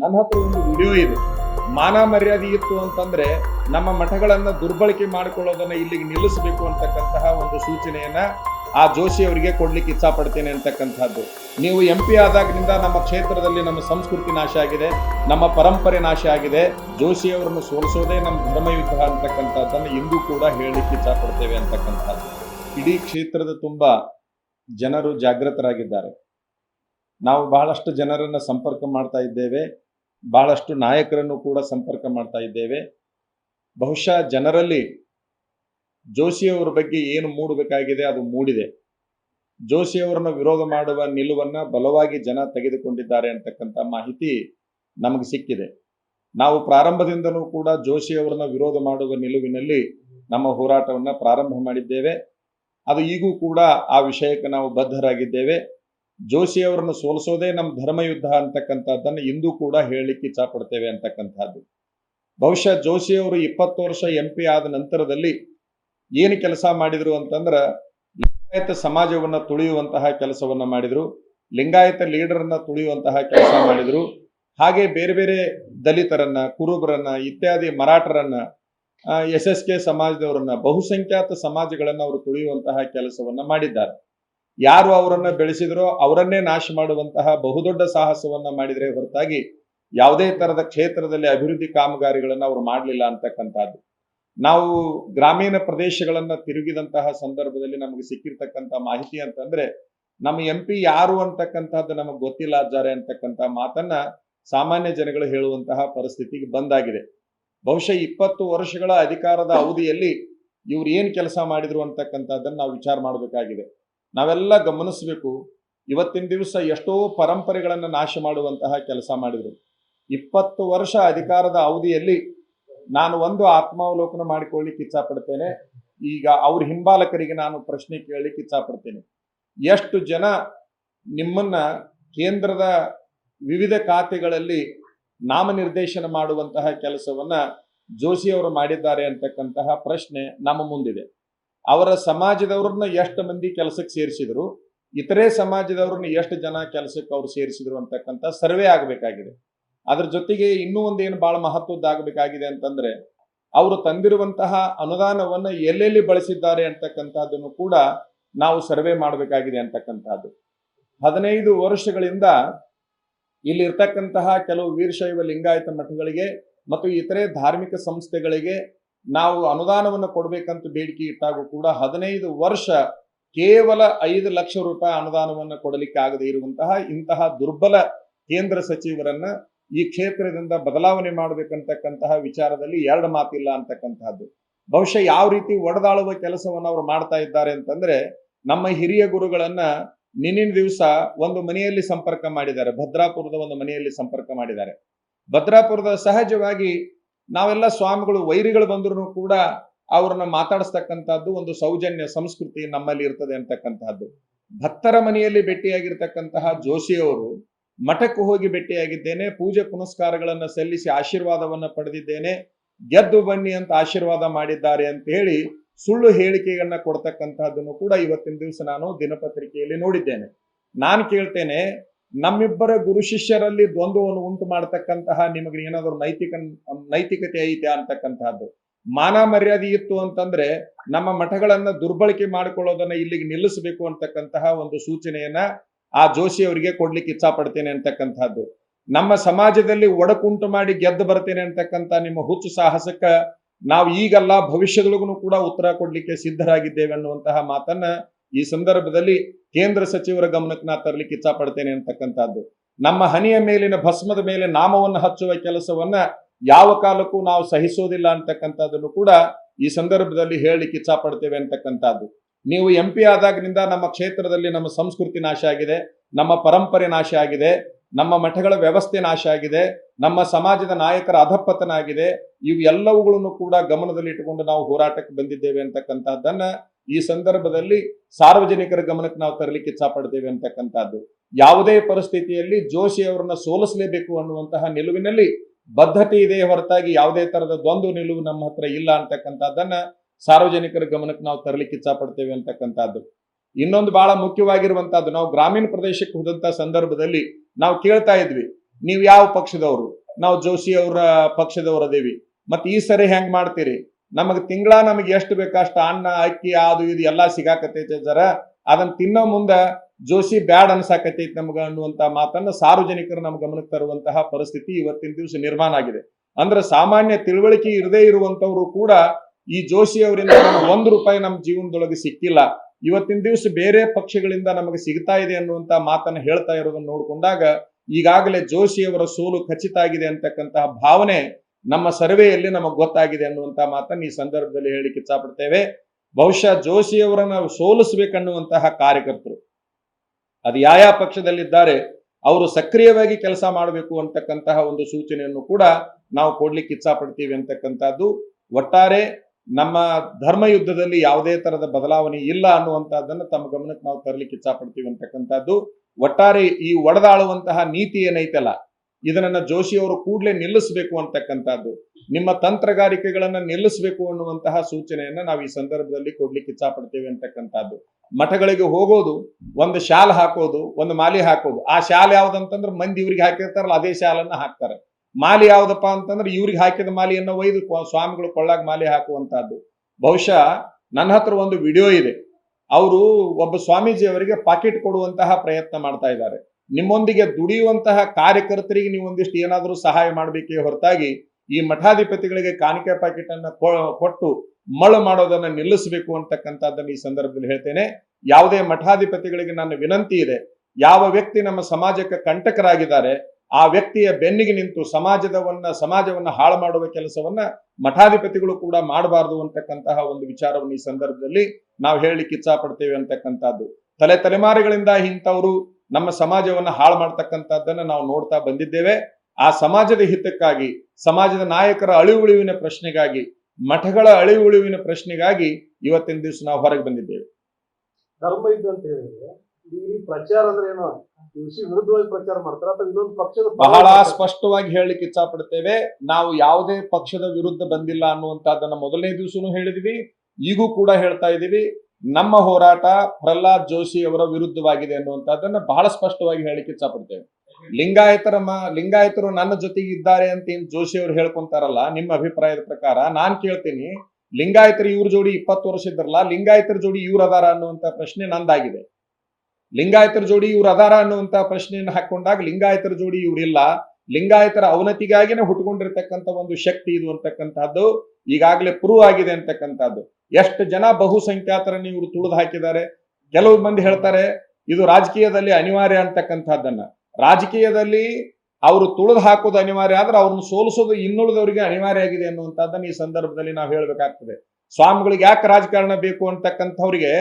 ನನ್ನ ಹತ್ರ ಒಂದು ವಿಡಿಯೋ ಇದೆ. ಮಾನ ಮರ್ಯಾದೆ ಇತ್ತು ಅಂತಂದ್ರೆ ನಮ್ಮ ಮಠಗಳನ್ನ ದುರ್ಬಳಕೆ ಮಾಡಿಕೊಳ್ಳೋದನ್ನ ಇಲ್ಲಿಗೆ ನಿಲ್ಲಿಸಬೇಕು ಅಂತಕ್ಕಂತಹ ಒಂದು ಸೂಚನೆಯನ್ನ ಆ ಜೋಶಿ ಅವರಿಗೆ ಕೊಡ್ಲಿಕ್ಕೆ ಇಚ್ಛಾ ಪಡ್ತೇನೆ ಅಂತಕ್ಕಂಥದ್ದು. ನೀವು ಎಂ ಪಿ ಆದಾಗಿನಿಂದ ನಮ್ಮ ಕ್ಷೇತ್ರದಲ್ಲಿ ನಮ್ಮ ಸಂಸ್ಕೃತಿ ನಾಶ ಆಗಿದೆ, ನಮ್ಮ ಪರಂಪರೆ ನಾಶ ಆಗಿದೆ, ಜೋಶಿ ಅವರನ್ನು ಸೋಲಿಸೋದೇ ನಮ್ಮ ಧರ್ಮಯುದ್ಧ ಅಂತಕ್ಕಂಥದ್ದನ್ನು ಇಂದು ಕೂಡ ಹೇಳಲಿಕ್ಕೆ ಇಚ್ಛಾ ಪಡ್ತೇವೆ ಅಂತಕ್ಕಂಥದ್ದು. ಇಡೀ ಕ್ಷೇತ್ರದ ತುಂಬ ಜನರು ಜಾಗೃತರಾಗಿದ್ದಾರೆ. ನಾವು ಬಹಳಷ್ಟು ಜನರನ್ನ ಸಂಪರ್ಕ ಮಾಡ್ತಾ ಇದ್ದೇವೆ. ಬಹಳಷ್ಟು ನಾಯಕರನ್ನು ಕೂಡ ಸಂಪರ್ಕ ಮಾಡ್ತಾ ಇದ್ದೇವೆ. ಬಹುಶಃ ಜನರಲ್ಲಿ ಜೋಶಿಯವರ ಬಗ್ಗೆ ಏನು ಮೂಡಬೇಕಾಗಿದೆ ಅದು ಮೂಡಿದೆ. ಜೋಶಿಯವರನ್ನು ವಿರೋಧ ಮಾಡುವ ನಿಲುವನ್ನ ಬಲವಾಗಿ ಜನ ತೆಗೆದುಕೊಂಡಿದ್ದಾರೆ ಅಂತಕ್ಕಂಥ ಮಾಹಿತಿ ನಮಗೆ ಸಿಕ್ಕಿದೆ. ನಾವು ಪ್ರಾರಂಭದಿಂದಲೂ ಕೂಡ ಜೋಶಿಯವರನ್ನ ವಿರೋಧ ಮಾಡುವ ನಿಲುವಿನಲ್ಲಿ ನಮ್ಮ ಹೋರಾಟವನ್ನ ಪ್ರಾರಂಭ ಮಾಡಿದ್ದೇವೆ. ಅದು ಈಗೂ ಕೂಡ ಆ ವಿಷಯಕ್ಕೆ ನಾವು ಬದ್ಧರಾಗಿದ್ದೇವೆ. ಜೋಶಿ ಅವರನ್ನು ಸೋಲಿಸೋದೇ ನಮ್ಮ ಧರ್ಮಯುದ್ಧ ಅಂತಕ್ಕಂಥದ್ದನ್ನು ಇಂದು ಕೂಡ ಹೇಳಲಿಕ್ಕೆ ಇಚ್ಛಾಪಡ್ತೇವೆ ಅಂತಕ್ಕಂಥದ್ದು. ಬಹುಶಃ ಜೋಶಿ ಅವರು ಇಪ್ಪತ್ತು ವರ್ಷ ಎಂ ಪಿ ಆದ ನಂತರದಲ್ಲಿ ಏನು ಕೆಲಸ ಮಾಡಿದ್ರು ಅಂತಂದ್ರೆ ಲಿಂಗಾಯತ ಸಮಾಜವನ್ನ ತುಳಿಯುವಂತಹ ಕೆಲಸವನ್ನ ಮಾಡಿದ್ರು, ಲಿಂಗಾಯತ ಲೀಡರ್ನ ತುಳಿಯುವಂತಹ ಕೆಲಸ ಮಾಡಿದ್ರು, ಹಾಗೆ ಬೇರೆ ಬೇರೆ ದಲಿತರನ್ನ, ಕುರುಬರನ್ನ, ಇತ್ಯಾದಿ ಮರಾಠರನ್ನ ಎಸ್ ಎಸ್ ಕೆ ಸಮಾಜದವರನ್ನ ಬಹುಸಂಖ್ಯಾತ ಸಮಾಜಗಳನ್ನ ಅವರು ತುಳಿಯುವಂತಹ ಕೆಲಸವನ್ನ ಮಾಡಿದ್ದಾರೆ. ಯಾರು ಅವರನ್ನ ಬೆಳೆಸಿದ್ರೋ ಅವರನ್ನೇ ನಾಶ ಮಾಡುವಂತಹ ಬಹುದೊಡ್ಡ ಸಾಹಸವನ್ನ ಮಾಡಿದ್ರೆ ಹೊರತಾಗಿ ಯಾವುದೇ ತರದ ಕ್ಷೇತ್ರದಲ್ಲಿ ಅಭಿವೃದ್ಧಿ ಕಾಮಗಾರಿಗಳನ್ನ ಅವರು ಮಾಡಲಿಲ್ಲ ಅಂತಕ್ಕಂಥದ್ದು. ನಾವು ಗ್ರಾಮೀಣ ಪ್ರದೇಶಗಳನ್ನ ತಿರುಗಿದಂತಹ ಸಂದರ್ಭದಲ್ಲಿ ನಮಗೆ ಸಿಕ್ಕಿರ್ತಕ್ಕಂಥ ಮಾಹಿತಿ ಅಂತಂದ್ರೆ, ನಮ್ಮ ಎಂ ಪಿ ಯಾರು ಅಂತಕ್ಕಂಥದ್ದು ನಮಗೆ ಗೊತ್ತಿಲ್ಲ ಜಾರೆ ಅಂತಕ್ಕಂಥ ಮಾತನ್ನ ಸಾಮಾನ್ಯ ಜನಗಳು ಹೇಳುವಂತಹ ಪರಿಸ್ಥಿತಿಗೆ ಬಂದಾಗಿದೆ. ಬಹುಶಃ ಇಪ್ಪತ್ತು ವರ್ಷಗಳ ಅಧಿಕಾರದ ಅವಧಿಯಲ್ಲಿ ಇವ್ರು ಏನ್ ಕೆಲಸ ಮಾಡಿದ್ರು ಅಂತಕ್ಕಂಥದ್ದನ್ನ ನಾವು ವಿಚಾರ ಮಾಡಬೇಕಾಗಿದೆ. ನಾವೆಲ್ಲ ಗಮನಿಸಬೇಕು. ಇವತ್ತಿನ ದಿವಸ ಎಷ್ಟೋ ಪರಂಪರೆಗಳನ್ನು ನಾಶ ಮಾಡುವಂತಹ ಕೆಲಸ ಮಾಡಿದರು. ಇಪ್ಪತ್ತು ವರ್ಷ ಅಧಿಕಾರದ ಅವಧಿಯಲ್ಲಿ ನಾನು ಒಂದು ಆತ್ಮಾವಲೋಕನ ಮಾಡಿಕೊಳ್ಳಿಕ್ಕೆ ಇಚ್ಛಾಪಡ್ತೇನೆ. ಈಗ ಅವ್ರ ಹಿಂಬಾಲಕರಿಗೆ ನಾನು ಪ್ರಶ್ನೆ ಕೇಳಲಿಕ್ಕೆ ಇಚ್ಛಾಪಡ್ತೇನೆ. ಎಷ್ಟು ಜನ ನಿಮ್ಮನ್ನ ಕೇಂದ್ರದ ವಿವಿಧ ಖಾತೆಗಳಲ್ಲಿ ನಾಮನಿರ್ದೇಶನ ಮಾಡುವಂತಹ ಕೆಲಸವನ್ನ ಜೋಶಿ ಅವರು ಮಾಡಿದ್ದಾರೆ ಅಂತಕ್ಕಂತಹ ಪ್ರಶ್ನೆ ನಮ್ಮ ಮುಂದಿದೆ. ಅವರ ಸಮಾಜದವ್ರನ್ನ ಎಷ್ಟು ಮಂದಿ ಕೆಲಸಕ್ಕೆ ಸೇರಿಸಿದ್ರು, ಇತರೆ ಸಮಾಜದವ್ರನ್ನ ಎಷ್ಟು ಜನ ಕೆಲಸಕ್ಕೆ ಅವ್ರು ಸೇರಿಸಿದ್ರು ಅಂತಕ್ಕಂಥ ಸರ್ವೆ ಆಗಬೇಕಾಗಿದೆ. ಅದ್ರ ಜೊತೆಗೆ ಇನ್ನೂ ಏನು ಬಹಳ ಮಹತ್ವದ್ದಾಗಬೇಕಾಗಿದೆ ಅಂತಂದ್ರೆ, ಅವರು ತಂದಿರುವಂತಹ ಅನುದಾನವನ್ನ ಎಲ್ಲೆಲ್ಲಿ ಬಳಸಿದ್ದಾರೆ ಅಂತಕ್ಕಂಥದ್ದನ್ನು ಕೂಡ ನಾವು ಸರ್ವೆ ಮಾಡಬೇಕಾಗಿದೆ ಅಂತಕ್ಕಂಥದ್ದು. ಹದಿನೈದು ವರ್ಷಗಳಿಂದ ಇಲ್ಲಿರ್ತಕ್ಕಂತಹ ಕೆಲವು ವೀರಶೈವ ಲಿಂಗಾಯತ ಮಠಗಳಿಗೆ ಮತ್ತು ಇತರೆ ಧಾರ್ಮಿಕ ಸಂಸ್ಥೆಗಳಿಗೆ ನಾವು ಅನುದಾನವನ್ನು ಕೊಡಬೇಕಂತ ಬೇಡಿಕೆ ಇಟ್ಟಾಗೂ ಕೂಡ ಹದಿನೈದು ವರ್ಷ ಕೇವಲ ಐದು ಲಕ್ಷ ರೂಪಾಯಿ ಅನುದಾನವನ್ನು ಕೊಡಲಿಕ್ಕೆ ಆಗದೆ ಇರುವಂತಹ ಇಂತಹ ದುರ್ಬಲ ಕೇಂದ್ರ ಸಚಿವರನ್ನ ಈ ಕ್ಷೇತ್ರದಿಂದ ಬದಲಾವಣೆ ಮಾಡಬೇಕಂತಕ್ಕಂತಹ ವಿಚಾರದಲ್ಲಿ ಎರಡು ಮಾತಿಲ್ಲ ಅಂತಕ್ಕಂತಹದ್ದು. ಬಹುಶಃ ಯಾವ ರೀತಿ ಒಡೆದಾಳುವ ಕೆಲಸವನ್ನು ಅವರು ಮಾಡ್ತಾ ಇದ್ದಾರೆ ಅಂತಂದ್ರೆ ನಮ್ಮ ಹಿರಿಯ ಗುರುಗಳನ್ನ ನಿನ್ನಿನ ದಿವಸ ಒಂದು ಮನೆಯಲ್ಲಿ ಸಂಪರ್ಕ ಮಾಡಿದ್ದಾರೆ. ಭದ್ರಾಪುರದ ಒಂದು ಮನೆಯಲ್ಲಿ ಸಂಪರ್ಕ ಮಾಡಿದ್ದಾರೆ. ಭದ್ರಾಪುರದ ಸಹಜವಾಗಿ ನಾವೆಲ್ಲ ಸ್ವಾಮಿಗಳು, ವೈರಿಗಳು ಬಂದ್ರು ಕೂಡ ಅವ್ರನ್ನ ಮಾತಾಡಿಸ್ತಕ್ಕಂಥದ್ದು ಒಂದು ಸೌಜನ್ಯ ಸಂಸ್ಕೃತಿ ನಮ್ಮಲ್ಲಿ ಇರ್ತದೆ ಅಂತಕ್ಕಂತಹದ್ದು. ಭಕ್ತರ ಮನೆಯಲ್ಲಿ ಭೇಟಿಯಾಗಿರ್ತಕ್ಕಂತಹ ಜೋಶಿಯವರು ಮಠಕ್ಕೆ ಹೋಗಿ ಭೇಟಿಯಾಗಿದ್ದೇನೆ, ಪೂಜೆ ಪುನಸ್ಕಾರಗಳನ್ನ ಸಲ್ಲಿಸಿ ಆಶೀರ್ವಾದವನ್ನ ಪಡೆದಿದ್ದೇನೆ, ಗೆದ್ದು ಬನ್ನಿ ಅಂತ ಆಶೀರ್ವಾದ ಮಾಡಿದ್ದಾರೆ ಅಂತ ಹೇಳಿ ಸುಳ್ಳು ಹೇಳಿಕೆಗಳನ್ನ ಕೊಡ್ತಕ್ಕಂತಹದ್ದನ್ನು ಕೂಡ ಇವತ್ತಿನ ದಿವಸ ನಾನು ದಿನಪತ್ರಿಕೆಯಲ್ಲಿ ನೋಡಿದ್ದೇನೆ. ನಾನು ಕೇಳ್ತೇನೆ ನಮ್ಮಿಬ್ಬರ ಗುರು ಶಿಷ್ಯರಲ್ಲಿ ದ್ವಂದ್ವವನ್ನು ಉಂಟು ಮಾಡತಕ್ಕಂತಹ ನಿಮಗೆ ಏನಾದರೂ ನೈತಿಕ, ನೈತಿಕತೆ ಐತೆ ಅಂತಕ್ಕಂತಹದ್ದು. ಮಾನ ಮರ್ಯಾದೆ ಇತ್ತು ಅಂತಂದ್ರೆ ನಮ್ಮ ಮಠಗಳನ್ನ ದುರ್ಬಳಕೆ ಮಾಡಿಕೊಳ್ಳೋದನ್ನ ಇಲ್ಲಿಗೆ ನಿಲ್ಲಿಸಬೇಕು ಅಂತಕ್ಕಂತಹ ಒಂದು ಸೂಚನೆಯನ್ನ ಆ ಜೋಶಿ ಅವರಿಗೆ ಕೊಡ್ಲಿಕ್ಕೆ ಇಚ್ಛಾ ಪಡ್ತೇನೆ ಅಂತಕ್ಕಂತಹದ್ದು. ನಮ್ಮ ಸಮಾಜದಲ್ಲಿ ಒಡಕುಂಟು ಮಾಡಿ ಗೆದ್ದು ಬರ್ತೇನೆ ಅಂತಕ್ಕಂಥ ನಿಮ್ಮ ಹುಚ್ಚು ಸಾಹಸಕ್ಕ ನಾವು ಈಗಲ್ಲ ಭವಿಷ್ಯದೊಳಗೂ ಕೂಡ ಉತ್ತರ ಕೊಡ್ಲಿಕ್ಕೆ ಸಿದ್ಧರಾಗಿದ್ದೇವೆ ಅನ್ನುವಂತಹ ಮಾತನ್ನ ಈ ಸಂದರ್ಭದಲ್ಲಿ ಕೇಂದ್ರ ಸಚಿವರ ಗಮನಕ್ಕೆ ನಾ ತರಲಿಕ್ಕೆ ಇಚ್ಛಾ ಪಡ್ತೇನೆ ಅಂತಕ್ಕಂಥದ್ದು. ನಮ್ಮ ಹನಿಯ ಮೇಲಿನ ಭಸ್ಮದ ಮೇಲೆ ನಾಮವನ್ನು ಹಚ್ಚುವ ಕೆಲಸವನ್ನ ಯಾವ ಕಾಲಕ್ಕೂ ನಾವು ಸಹಿಸೋದಿಲ್ಲ ಅಂತಕ್ಕಂಥದ್ದನ್ನು ಕೂಡ ಈ ಸಂದರ್ಭದಲ್ಲಿ ಹೇಳಲಿಕ್ಕೆ ಇಚ್ಛಾ ಪಡ್ತೇವೆ ಅಂತಕ್ಕಂಥದ್ದು. ನೀವು ಎಂ ಪಿ ಆದಾಗಿನಿಂದ ನಮ್ಮ ಕ್ಷೇತ್ರದಲ್ಲಿ ನಮ್ಮ ಸಂಸ್ಕೃತಿ ನಾಶ ಆಗಿದೆ, ನಮ್ಮ ಪರಂಪರೆ ನಾಶ ಆಗಿದೆ, ನಮ್ಮ ಮಠಗಳ ವ್ಯವಸ್ಥೆ ನಾಶ ಆಗಿದೆ, ನಮ್ಮ ಸಮಾಜದ ನಾಯಕರ ಅಧಪತನ ಆಗಿದೆ, ಇವೆಲ್ಲವುಗಳನ್ನು ಕೂಡ ಗಮನದಲ್ಲಿಟ್ಟುಕೊಂಡು ನಾವು ಹೋರಾಟಕ್ಕೆ ಬಂದಿದ್ದೇವೆ ಅಂತಕ್ಕಂಥದ್ದನ್ನ ಈ ಸಂದರ್ಭದಲ್ಲಿ ಸಾರ್ವಜನಿಕರ ಗಮನಕ್ಕೆ ನಾವು ತರಲಿಕ್ಕೆ ಇಚ್ಛಾ ಪಡ್ತೇವೆ ಅಂತಕ್ಕಂಥದ್ದು. ಯಾವುದೇ ಪರಿಸ್ಥಿತಿಯಲ್ಲಿ ಜೋಶಿ ಅವರನ್ನ ಸೋಲಿಸಲೇಬೇಕು ಅನ್ನುವಂತಹ ನಿಲುವಿನಲ್ಲಿ ಬದ್ಧತೆ ಇದೆ ಹೊರತಾಗಿ ಯಾವುದೇ ತರದ ದ್ವಂದ್ವ ನಿಲುವು ನಮ್ಮ ಹತ್ರ ಇಲ್ಲ ಅಂತಕ್ಕಂಥದ್ದನ್ನ ಸಾರ್ವಜನಿಕರ ಗಮನಕ್ಕೆ ನಾವು ತರಲಿಕ್ಕೆ ಇಚ್ಛಾ ಪಡ್ತೇವೆ ಅಂತಕ್ಕಂಥದ್ದು. ಇನ್ನೊಂದು ಬಹಳ ಮುಖ್ಯವಾಗಿರುವಂತಹದ್ದು ನಾವು ಗ್ರಾಮೀಣ ಪ್ರದೇಶಕ್ಕೆ ಹೋದಂತ ಸಂದರ್ಭದಲ್ಲಿ ನಾವು ಕೇಳ್ತಾ ಇದ್ವಿ, ನೀವು ಯಾವ ಪಕ್ಷದವರು? ನಾವು ಜೋಶಿ ಅವರ ಪಕ್ಷದವರದೇವಿ ಮತ್ತೆ ಈ ಸರಿ ಹೆಂಗ್ ಮಾಡ್ತೀರಿ? ನಮಗ್ ತಿಂಗಳ ನಮಗೆ ಎಷ್ಟು ಬೇಕಷ್ಟು ಅನ್ನ, ಅಕ್ಕಿ ಅದು ಇದು ಎಲ್ಲ ಸಿಗಾಕತೈತೆ ಜರ. ಅದನ್ನ ತಿನ್ನೋ ಮುಂದೆ ಜೋಶಿ ಬ್ಯಾಡ್ ಅನ್ಸಾಕತೈತಿ ನಮ್ಗ ಅನ್ನುವಂತ ಮಾತನ್ನ ಸಾರ್ವಜನಿಕರು ನಮ್ಮ ಗಮನಕ್ಕೆ ತರುವಂತಹ ಪರಿಸ್ಥಿತಿ ಇವತ್ತಿನ ದಿವಸ ನಿರ್ಮಾಣ ಆಗಿದೆ. ಅಂದ್ರೆ ಸಾಮಾನ್ಯ ತಿಳುವಳಿಕೆ ಇರದೇ ಇರುವಂತವ್ರು ಕೂಡ ಈ ಜೋಶಿ ಅವರಿಂದ ಒಂದು ರೂಪಾಯಿ ನಮ್ಮ ಜೀವನದೊಳಗೆ ಸಿಕ್ಕಿಲ್ಲ. ಇವತ್ತಿನ ದಿವಸ ಬೇರೆ ಪಕ್ಷಗಳಿಂದ ನಮಗೆ ಸಿಗ್ತಾ ಇದೆ ಅನ್ನುವಂತ ಮಾತನ್ನ ಹೇಳ್ತಾ ಇರೋದನ್ನ ನೋಡ್ಕೊಂಡಾಗ ಈಗಾಗಲೇ ಜೋಶಿ ಅವರ ಸೋಲು ಖಚಿತ ಆಗಿದೆ ಅಂತಕ್ಕಂತಹ ಭಾವನೆ ನಮ್ಮ ಸರ್ವೆಯಲ್ಲಿ ನಮಗೆ ಗೊತ್ತಾಗಿದೆ ಅನ್ನುವಂತ ಮಾತನ್ನ ಈ ಸಂದರ್ಭದಲ್ಲಿ ಹೇಳಿಕ್ಕೆ ಇಚ್ಛಪಡ್ತೇವೆ. ಬಹುಶಃ ಜೋಶಿ ಅವರನ್ನ ಸೋಲಿಸಬೇಕನ್ನುವಂತಹ ಕಾರ್ಯಕರ್ತರು. ಅದು ಯಾವ ಯಾವ ಪಕ್ಷದಲ್ಲಿದ್ದಾರೆ, ಅವರು ಸಕ್ರಿಯವಾಗಿ ಕೆಲಸ ಮಾಡಬೇಕು ಅಂತಕ್ಕಂತಹ ಒಂದು ಸೂಚನೆಯನ್ನು ಕೂಡ ನಾವು ಕೊಡ್ಲಿಕ್ಕೆ ಇಚ್ಛಪಡ್ತೀವಿ ಅಂತಕ್ಕಂಥದ್ದು. ಒಟ್ಟಾರೆ ನಮ್ಮ ಧರ್ಮ ಯುದ್ಧದಲ್ಲಿ ಯಾವುದೇ ತರದ ಬದಲಾವಣೆ ಇಲ್ಲ ಅನ್ನುವಂಥದ್ದನ್ನು ತಮ್ಮ ಗಮನಕ್ಕೆ ನಾವು ತರಲಿಕ್ಕೆ ಇಚ್ಛಪಡ್ತೀವಿ ಅಂತಕ್ಕಂಥದ್ದು. ಒಟ್ಟಾರೆ ಈ ಒಡೆದಾಳುವಂತಹ ನೀತಿ ಏನೈತಲ್ಲ ಇದನ್ನ ಜೋಶಿ ಅವರು ಕೂಡಲೇ ನಿಲ್ಲಿಸಬೇಕು ಅಂತಕ್ಕಂಥದ್ದು. ನಿಮ್ಮ ತಂತ್ರಗಾರಿಕೆಗಳನ್ನ ನಿಲ್ಲಿಸಬೇಕು ಅನ್ನುವಂತಹ ಸೂಚನೆಯನ್ನ ನಾವು ಈ ಸಂದರ್ಭದಲ್ಲಿ ಕೊಡ್ಲಿಕ್ಕೆ ಇಚ್ಛಪಡ್ತೇವೆ ಅಂತಕ್ಕಂಥದ್ದು. ಮಠಗಳಿಗೆ ಹೋಗೋದು, ಒಂದು ಶಾಲ್ ಹಾಕೋದು, ಒಂದು ಮಾಲಿ ಹಾಕೋದು. ಆ ಶಾಲ್ ಯಾವ್ದಂತಂದ್ರೆ ಮಂದಿ ಇವ್ರಿಗೆ ಹಾಕಿರ್ತಾರಲ್ಲ, ಅದೇ ಶಾಲನ್ನ ಹಾಕ್ತಾರೆ. ಮಾಲಿ ಯಾವ್ದಪ್ಪ ಅಂತಂದ್ರೆ ಇವ್ರಿಗೆ ಹಾಕಿದ ಮಾಲಿಯನ್ನ ಒಯ್ದು ಸ್ವಾಮಿಗಳು ಕೊಳ್ಳಾಗ ಮಾಲಿ ಹಾಕುವಂತಹದ್ದು ಬಹುಶಃ ನನ್ನ ಹತ್ರ ಒಂದು ವಿಡಿಯೋ ಇದೆ. ಅವರು ಒಬ್ಬ ಸ್ವಾಮೀಜಿ ಅವರಿಗೆ ಪಾಕೆಟ್ ಕೊಡುವಂತಹ ಪ್ರಯತ್ನ ಮಾಡ್ತಾ ಇದ್ದಾರೆ. ನಿಮ್ಮೊಂದಿಗೆ ದುಡಿಯುವಂತಹ ಕಾರ್ಯಕರ್ತರಿಗೆ ನೀವು ಒಂದಿಷ್ಟು ಏನಾದರೂ ಸಹಾಯ ಮಾಡಬೇಕೇ ಹೊರತಾಗಿ ಈ ಮಠಾಧಿಪತಿಗಳಿಗೆ ಕಾಣಿಕೆ ಪ್ಯಾಕೆಟ್ ಅನ್ನ ಕೊಟ್ಟು ಮಳು ಮಾಡೋದನ್ನ ನಿಲ್ಲಿಸಬೇಕು ಅಂತಕ್ಕಂಥದ್ದನ್ನ ಈ ಸಂದರ್ಭದಲ್ಲಿ ಹೇಳ್ತೇನೆ. ಯಾವುದೇ ಮಠಾಧಿಪತಿಗಳಿಗೆ ನನ್ನ ವಿನಂತಿ ಇದೆ. ಯಾವ ವ್ಯಕ್ತಿ ನಮ್ಮ ಸಮಾಜಕ್ಕೆ ಕಂಟಕರಾಗಿದ್ದಾರೆ, ಆ ವ್ಯಕ್ತಿಯ ಬೆನ್ನಿಗೆ ನಿಂತು ಸಮಾಜದವನ್ನ, ಸಮಾಜವನ್ನ ಹಾಳು ಮಾಡುವ ಕೆಲಸವನ್ನ ಮಠಾಧಿಪತಿಗಳು ಕೂಡ ಮಾಡಬಾರದು ಅಂತಕ್ಕಂತಹ ಒಂದು ವಿಚಾರವನ್ನು ಈ ಸಂದರ್ಭದಲ್ಲಿ ನಾವು ಹೇಳಲಿಕ್ಕೆ ಇಚ್ಛಪಡ್ತೇವೆ ಅಂತಕ್ಕಂಥದ್ದು. ತಲೆ ತಲೆಮಾರುಗಳಿಂದ ಇಂಥವರು ನಮ್ಮ ಸಮಾಜವನ್ನ ಹಾಳು ಮಾಡ್ತಕ್ಕಂಥದ್ದನ್ನು ನಾವು ನೋಡ್ತಾ ಬಂದಿದ್ದೇವೆ. ಆ ಸಮಾಜದ ಹಿತಕ್ಕಾಗಿ ಸಮಾಜದ ನಾಯಕರ ಅಳಿವುಳಿವಿನ ಪ್ರಶ್ನೆಗಾಗಿ ಮಠಗಳ ಅಳಿವುಳಿವಿನ ಪ್ರಶ್ನೆಗಾಗಿ ಇವತ್ತಿನ ದಿವಸ ನಾವು ಹೊರಗೆ ಬಂದಿದ್ದೇವೆ. ಧರ್ಮ ಇದ್ದು ಅಂತ ಹೇಳಿದ್ರೆ ಈ ಪ್ರಚಾರ ಅಂದ್ರೆ ಏನು? ವಿರುದ್ಧವಾಗಿ ಪ್ರಚಾರ ಮಾಡ್ತಾರೆ ಅಥವಾ ಇನ್ನೊಂದು ಪಕ್ಷದ ಬಹಳ? ಸ್ಪಷ್ಟವಾಗಿ ಹೇಳಲಿಕ್ಕೆ ಇಚ್ಛಪಡ್ತೇವೆ. ನಾವು ಯಾವುದೇ ಪಕ್ಷದ ವಿರುದ್ಧ ಬಂದಿಲ್ಲ ಅನ್ನುವಂತಹದ್ದನ್ನ ಮೊದಲನೇ ದಿವಸನೂ ಹೇಳಿದ್ವಿ. ಈಗೂ ಕೂಡ ಹೇಳ್ತಾ ಇದ್ದೀವಿ. ನಮ್ಮ ಹೋರಾಟ ಪ್ರಹ್ಲಾದ್ ಜೋಶಿ ಅವರ ವಿರುದ್ಧವಾಗಿದೆ ಅನ್ನುವಂಥದ್ದನ್ನ ಬಹಳ ಸ್ಪಷ್ಟವಾಗಿ ಹೇಳಲಿಕ್ಕೆ ಇಚ್ಛಪಡ್ತೇವೆ. ಲಿಂಗಾಯತರ ಮ, ಲಿಂಗಾಯತರು ನನ್ನ ಜೊತೆಗೆ ಇದ್ದಾರೆ ಅಂತ ಏನ್ ಜೋಶಿ ಅವರು ಹೇಳ್ಕೊಂತಾರಲ್ಲ, ನಿಮ್ಮ ಅಭಿಪ್ರಾಯದ ಪ್ರಕಾರ ನಾನ್ ಕೇಳ್ತೀನಿ, ಲಿಂಗಾಯತರು ಇವ್ರ ಜೋಡಿ ಇಪ್ಪತ್ತು ವರ್ಷ ಇದ್ರಲ್ಲ ಲಿಂಗಾಯತರ ಜೋಡಿ ಇವ್ರ ಅದಾರ ಅನ್ನುವಂತ ಪ್ರಶ್ನೆ ನಂದಾಗಿದೆ. ಲಿಂಗಾಯತರ ಜೋಡಿ ಇವ್ರ ಅದಾರ ಅನ್ನುವಂತ ಪ್ರಶ್ನೆಯನ್ನು ಹಾಕೊಂಡಾಗ ಲಿಂಗಾಯತರ ಜೋಡಿ ಇವ್ರಿಲ್ಲ ಲಿಂಗಾಯತರ ಅವನತಿಗಾಗಿನೇ ಹುಟ್ಕೊಂಡಿರ್ತಕ್ಕಂಥ ಒಂದು ಶಕ್ತಿ ಇದು ಅಂತಕ್ಕಂಥದ್ದು ಈಗಾಗಲೇ ಪ್ರೂವ್ ಆಗಿದೆ ಅಂತಕ್ಕಂಥದ್ದು. ಎಷ್ಟು ಜನ ಬಹುಸಂಖ್ಯಾತರನ್ನು ಇವರು ತುಳಿದು ಹಾಕಿದ್ದಾರೆ? ಕೆಲವು ಮಂದಿ ಹೇಳ್ತಾರೆ, ಇದು ರಾಜಕೀಯದಲ್ಲಿ ಅನಿವಾರ್ಯ ಅಂತಕ್ಕಂಥದ್ದನ್ನ. ರಾಜಕೀಯದಲ್ಲಿ ಅವರು ತುಳಿದು ಹಾಕೋದು ಅನಿವಾರ್ಯ, ಆದ್ರೆ ಅವ್ರನ್ನ ಸೋಲಿಸೋದು ಇನ್ನುಳಿದವರಿಗೆ ಅನಿವಾರ್ಯ ಆಗಿದೆ ಅನ್ನುವಂಥದ್ದನ್ನ ಈ ಸಂದರ್ಭದಲ್ಲಿ ನಾವು ಹೇಳ್ಬೇಕಾಗ್ತದೆ. ಸ್ವಾಮಿಗಳಿಗೆ ಯಾಕೆ ರಾಜಕಾರಣ ಬೇಕು ಅಂತಕ್ಕಂಥವ್ರಿಗೆ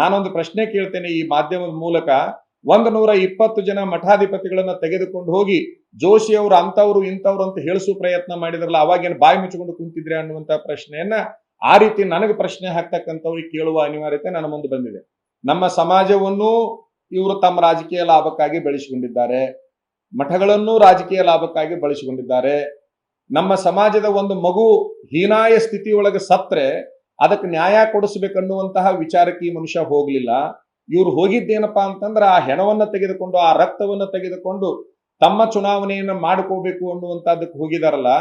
ನಾನೊಂದು ಪ್ರಶ್ನೆ ಕೇಳ್ತೇನೆ ಈ ಮಾಧ್ಯಮದ ಮೂಲಕ. ಒಂದು ನೂರ ಇಪ್ಪತ್ತು ಜನ ಮಠಾಧಿಪತಿಗಳನ್ನ ತೆಗೆದುಕೊಂಡು ಹೋಗಿ ಜೋಶಿ ಅವರು ಅಂತವ್ರು ಇಂಥವ್ರು ಅಂತ ಹೇಳಿಸೋ ಪ್ರಯತ್ನ ಮಾಡಿದ್ರಲ್ಲ, ಅವಾಗೇನು ಬಾಯಿ ಮುಚ್ಚಿಕೊಂಡು ಕುಂತಿದ್ರೆ ಅನ್ನುವಂತ ಪ್ರಶ್ನೆಯನ್ನ ಆ ರೀತಿ ನನಗೆ ಪ್ರಶ್ನೆ ಹಾಕ್ತಕ್ಕಂಥವ್ರಿಗೆ ಕೇಳುವ ಅನಿವಾರ್ಯತೆ ನನ್ನ ಮುಂದೆ ಬಂದಿದೆ. ನಮ್ಮ ಸಮಾಜವನ್ನು ಇವರು ತಮ್ಮ ರಾಜಕೀಯ ಲಾಭಕ್ಕಾಗಿ ಬೆಳೆಸಿಕೊಂಡಿದ್ದಾರೆ. ಮಠಗಳನ್ನು ರಾಜಕೀಯ ಲಾಭಕ್ಕಾಗಿ ಬಳಸಿಕೊಂಡಿದ್ದಾರೆ. ನಮ್ಮ ಸಮಾಜದ ಒಂದು ಮಗು ಹೀನಾಯ ಸ್ಥಿತಿಯೊಳಗೆ ಸತ್ರೆ ಅದಕ್ಕೆ ನ್ಯಾಯ ಕೊಡಿಸ್ಬೇಕನ್ನುವಂತಹ ವಿಚಾರಕ್ಕೆ ಈ ಮನುಷ್ಯ ಹೋಗ್ಲಿಲ್ಲ. ಇವ್ರು ಹೋಗಿದ್ದೇನಪ್ಪಾ ಅಂತಂದ್ರೆ ಆ ಹೆಣವನ್ನ ತೆಗೆದುಕೊಂಡು, ಆ ರಕ್ತವನ್ನ ತೆಗೆದುಕೊಂಡು ತಮ್ಮ ಚುನಾವಣೆಯನ್ನ ಮಾಡ್ಕೋಬೇಕು ಅನ್ನುವಂತಹದಕ್ಕೆ ಹೋಗಿದಾರಲ್ಲ.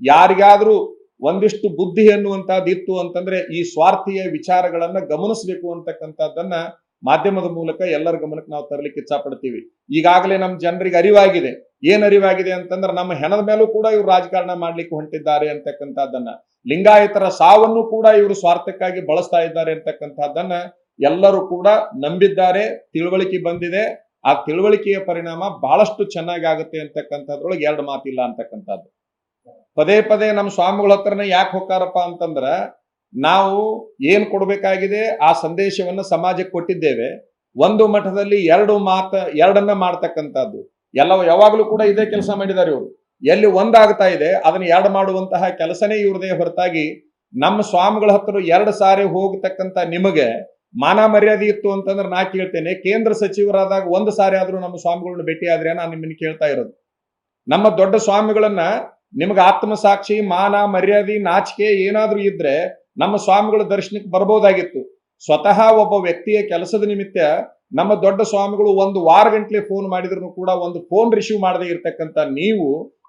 ಯಾರಿಗಾದ್ರೂ ಒಂದಿಷ್ಟು ಬುದ್ಧಿ ಅನ್ನುವಂತಹದ್ದು ಇತ್ತು ಅಂತಂದ್ರೆ ಈ ಸ್ವಾರ್ಥಿಯ ವಿಚಾರಗಳನ್ನ ಗಮನಿಸಬೇಕು ಅಂತಕ್ಕಂಥದ್ದನ್ನ ಮಾಧ್ಯಮದ ಮೂಲಕ ಎಲ್ಲರ ಗಮನಕ್ಕೆ ನಾವು ತರಲಿಕ್ಕೆ ಇಚ್ಛಪಡ್ತೀವಿ. ಈಗಾಗಲೇ ನಮ್ಮ ಜನರಿಗೆ ಅರಿವಾಗಿದೆ. ಏನ್ ಅರಿವಾಗಿದೆ ಅಂತಂದ್ರೆ ನಮ್ಮ ಹೆಣದ ಮೇಲೂ ಕೂಡ ಇವರು ರಾಜಕಾರಣ ಮಾಡ್ಲಿಕ್ಕೆ ಹೊಂಟಿದ್ದಾರೆ ಅಂತಕ್ಕಂಥದ್ದನ್ನ. ಲಿಂಗಾಯತರ ಸಾವನ್ನು ಕೂಡ ಇವರು ಸ್ವಾರ್ಥಕ್ಕಾಗಿ ಬಳಸ್ತಾ ಇದ್ದಾರೆ ಅಂತಕ್ಕಂಥದ್ದನ್ನ ಎಲ್ಲರೂ ಕೂಡ ನಂಬಿದ್ದಾರೆ, ತಿಳುವಳಿಕೆ ಬಂದಿದೆ. ಆ ತಿಳುವಳಿಕೆಯ ಪರಿಣಾಮ ಬಹಳಷ್ಟು ಚೆನ್ನಾಗಿ ಆಗುತ್ತೆ ಅಂತಕ್ಕಂಥದ್ರೊಳಗೆ ಎರಡು ಮಾತಿಲ್ಲ ಅಂತಕ್ಕಂಥದ್ದು. ಪದೇ ಪದೇ ನಮ್ಮ ಸ್ವಾಮಿಗಳ ಹತ್ರನೇ ಯಾಕೆ ಹೋಗ್ತಾರಪ್ಪ ಅಂತಂದ್ರ, ನಾವು ಏನ್ ಕೊಡ್ಬೇಕಾಗಿದೆ ಆ ಸಂದೇಶವನ್ನ ಸಮಾಜಕ್ಕೆ ಕೊಟ್ಟಿದ್ದೇವೆ. ಒಂದು ಮಠದಲ್ಲಿ ಎರಡು ಮಾತ, ಎರಡನ್ನ ಮಾಡ್ತಕ್ಕಂಥದ್ದು. ಎಲ್ಲ, ಯಾವಾಗಲೂ ಕೂಡ ಇದೇ ಕೆಲಸ ಮಾಡಿದ್ದಾರೆ ಇವರು. ಎಲ್ಲಿ ಒಂದಾಗ್ತಾ ಇದೆ, ಅದನ್ನ ಎರಡು ಮಾಡುವಂತಹ ಕೆಲಸನೇ ಇವ್ರದೇ ಹೊರತಾಗಿ ನಮ್ಮ ಸ್ವಾಮಿಗಳ ಹತ್ರ ಎರಡು ಸಾರಿ ಹೋಗತಕ್ಕಂತ ನಿಮಗೆ ಮಾನ ಮರ್ಯಾದೆ ಇತ್ತು ಅಂತಂದ್ರೆ ನಾ ಕೇಳ್ತೇನೆ. ಕೇಂದ್ರ ಸಚಿವರಾದಾಗ ಒಂದು ಸಾರಿ ಆದ್ರೂ ನಮ್ಮ ಸ್ವಾಮಿಗಳನ್ನ ಭೇಟಿ ಆದ್ರೆ ನಾನು ನಿಮ್ಮನ್ನ ಕೇಳ್ತಾ ಇರೋದು. ನಮ್ಮ ದೊಡ್ಡ ಸ್ವಾಮಿಗಳನ್ನ ನಿಮ್ಗೆ ಆತ್ಮಸಾಕ್ಷಿ, ಮಾನ, ಮರ್ಯಾದೆ, ನಾಚಿಕೆ ಏನಾದ್ರೂ ಇದ್ರೆ ನಮ್ಮ ಸ್ವಾಮಿಗಳ ದರ್ಶನಕ್ಕೆ ಬರಬಹುದಾಗಿತ್ತು ಸ್ವತಃ ಒಬ್ಬ ವ್ಯಕ್ತಿಯ ಕೆಲಸದ ನಿಮಿತ್ತ ನಮ್ಮ ದೊಡ್ಡ ಸ್ವಾಮಿಗಳು ಒಂದು ವಾರ ಗಂಟ್ಲೆ ಫೋನ್ ಮಾಡಿದ್ರು ಕೂಡ ಒಂದು ಫೋನ್ ರಿಸೀವ್ ಮಾಡದೇ ಇರತಕ್ಕಂತ ನೀವು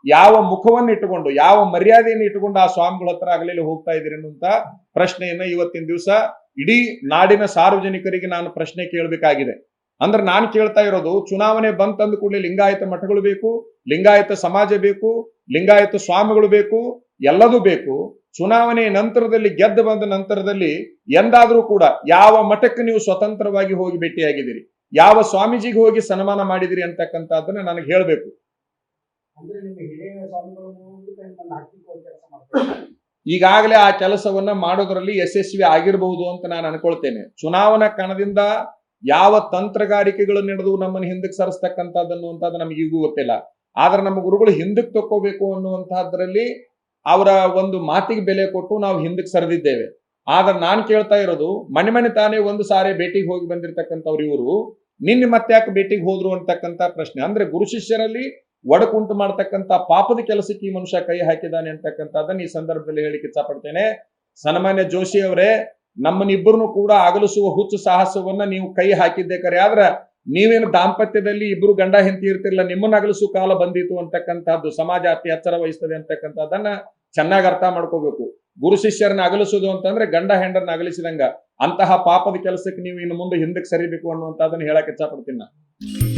ಯಾವ ಮುಖವನ್ನು ಇಟ್ಟುಕೊಂಡು, ಯಾವ ಮರ್ಯಾದೆಯನ್ನು ಇಟ್ಟುಕೊಂಡು ಆ ಸ್ವಾಮಿಗಳ ಹತ್ರ ಆಗಲೇ ಹೋಗ್ತಾ ಇದ್ದೀರಿ ಅನ್ನುವಂತ ಪ್ರಶ್ನೆಯನ್ನ ಇವತ್ತಿನ ದಿವಸ ಇಡೀ ನಾಡಿನ ಸಾರ್ವಜನಿಕರಿಗೆ ನಾನು ಪ್ರಶ್ನೆ ಕೇಳಬೇಕಾಗಿದೆ. ಅಂದ್ರೆ ನಾನು ಕೇಳ್ತಾ ಇರೋದು ಚುನಾವಣೆ ಬಂತಂದ ಕೂಡಲೇ ಲಿಂಗಾಯತ ಮಠಗಳು ಬೇಕು ಲಿಂಗಾಯತ ಸಮಾಜ ಬೇಕು ಲಿಂಗಾಯತ ಸ್ವಾಮಿಗಳು ಬೇಕು ಎಲ್ಲದೂ ಬೇಕು. ಚುನಾವಣೆ ನಂತರದಲ್ಲಿ ಗೆದ್ದು ಬಂದ ನಂತರದಲ್ಲಿ ಎಂದಾದ್ರೂ ಕೂಡ ಯಾವ ಮಠಕ್ಕೆ ನೀವು ಸ್ವತಂತ್ರವಾಗಿ ಹೋಗಿ ಭೇಟಿಯಾಗಿದ್ದೀರಿ? ಯಾವ ಸ್ವಾಮೀಜಿಗೆ ಹೋಗಿ ಸನ್ಮಾನ ಮಾಡಿದಿರಿ ಅಂತಕ್ಕಂಥದ್ದನ್ನ ನನಗೆ ಹೇಳಬೇಕು. ಈಗಾಗಲೇ ಆ ಕೆಲಸವನ್ನ ಮಾಡೋದ್ರಲ್ಲಿ ಯಶಸ್ವಿ ಆಗಿರಬಹುದು ಅಂತ ನಾನು ಅನ್ಕೊಳ್ತೇನೆ. ಚುನಾವಣಾ ಕಣದಿಂದ ಯಾವ ತಂತ್ರಗಾರಿಕೆಗಳು ನಡೆದು ನಮ್ಮನ್ನು ಹಿಂದಕ್ಕೆ ಸರಿಸ್ತಕ್ಕಂಥದ್ದನ್ನು ಅಂತದ್ದು ನಮಗೆ ಈಗೂ ಗೊತ್ತಿಲ್ಲ. ಆದ್ರೆ ನಮ್ಮ ಗುರುಗಳು ಹಿಂದಕ್ಕೆ ತಕ್ಕೋಬೇಕು ಅನ್ನುವಂತಹದ್ರಲ್ಲಿ ಅವರ ಒಂದು ಮಾತಿಗೆ ಬೆಲೆ ಕೊಟ್ಟು ನಾವು ಹಿಂದಕ್ಕೆ ಸರಿದಿದ್ದೇವೆ. ಆದ್ರೆ ನಾನು ಕೇಳ್ತಾ ಇರೋದು, ಮನೆ ಮನೆ ತಾನೇ ಒಂದು ಸಾರಿ ಭೇಟಿಗೆ ಹೋಗಿ ಬಂದಿರತಕ್ಕಂಥವ್ರು ಇವರು, ನಿನ್ನೆ ಮತ್ತೆ ಯಾಕೆ ಭೇಟಿಗೆ ಹೋದ್ರು ಅಂತಕ್ಕಂಥ ಪ್ರಶ್ನೆ. ಅಂದ್ರೆ ಗುರು ಶಿಷ್ಯರಲ್ಲಿ ಒಡಕುಂಟು ಮಾಡ್ತಕ್ಕಂಥ ಪಾಪದ ಕೆಲಸಕ್ಕೆ ಈ ಮನುಷ್ಯ ಕೈ ಹಾಕಿದ್ದಾನೆ ಅಂತಕ್ಕಂಥದ್ದನ್ನ ಈ ಸಂದರ್ಭದಲ್ಲಿ ಹೇಳಿಕ್ಕೆ ಇಚ್ಛಪಡ್ತೇನೆ. ಸನ್ಮಾನ್ಯ ಜೋಶಿ ಅವರೇ ನಮ್ಮನ್ನಿಬ್ಬರನ್ನು ಕೂಡ ಅಗಲಿಸುವ ಹುಚ್ಚು ಸಾಹಸವನ್ನ ನೀವು ಕೈ ಹಾಕಿದ್ದೆ ಕರೆ. ಆದ್ರ ನೀವೇನು ದಾಂಪತ್ಯದಲ್ಲಿ ಇಬ್ರು ಗಂಡ ಹೆಂಡತಿ ಇರ್ತಿರ್ಲಿಲ್ಲ, ನಿಮ್ಮನ್ನ ಅಗಲಿಸುವ ಕಾಲ ಬಂದಿತ್ತು ಅಂತಕ್ಕಂಥದ್ದು ಸಮಾಜ ಅತಿ ಎಚ್ಚರ ವಹಿಸ್ತದೆ ಅಂತಕ್ಕಂಥದ್ದನ್ನ ಚೆನ್ನಾಗಿ ಅರ್ಥ ಮಾಡ್ಕೋಬೇಕು. ಗುರು ಶಿಷ್ಯರನ್ನ ಅಗಲಿಸುವುದು ಅಂತಂದ್ರೆ ಗಂಡ ಹೆಂಡರನ್ನ ಅಗಲಿಸಿದಂಗ ಅಂತಹ ಪಾಪದ ಕೆಲಸಕ್ಕೆ ನೀವು ಇನ್ನು ಮುಂದೆ ಹಿಂದಕ್ಕೆ ಸರಿಬೇಕು ಅನ್ನುವಂಥದ್ದನ್ನ ಹೇಳಕ್ ಇಚ್ಛಪಡ್ತೀನಿ ನಾನು.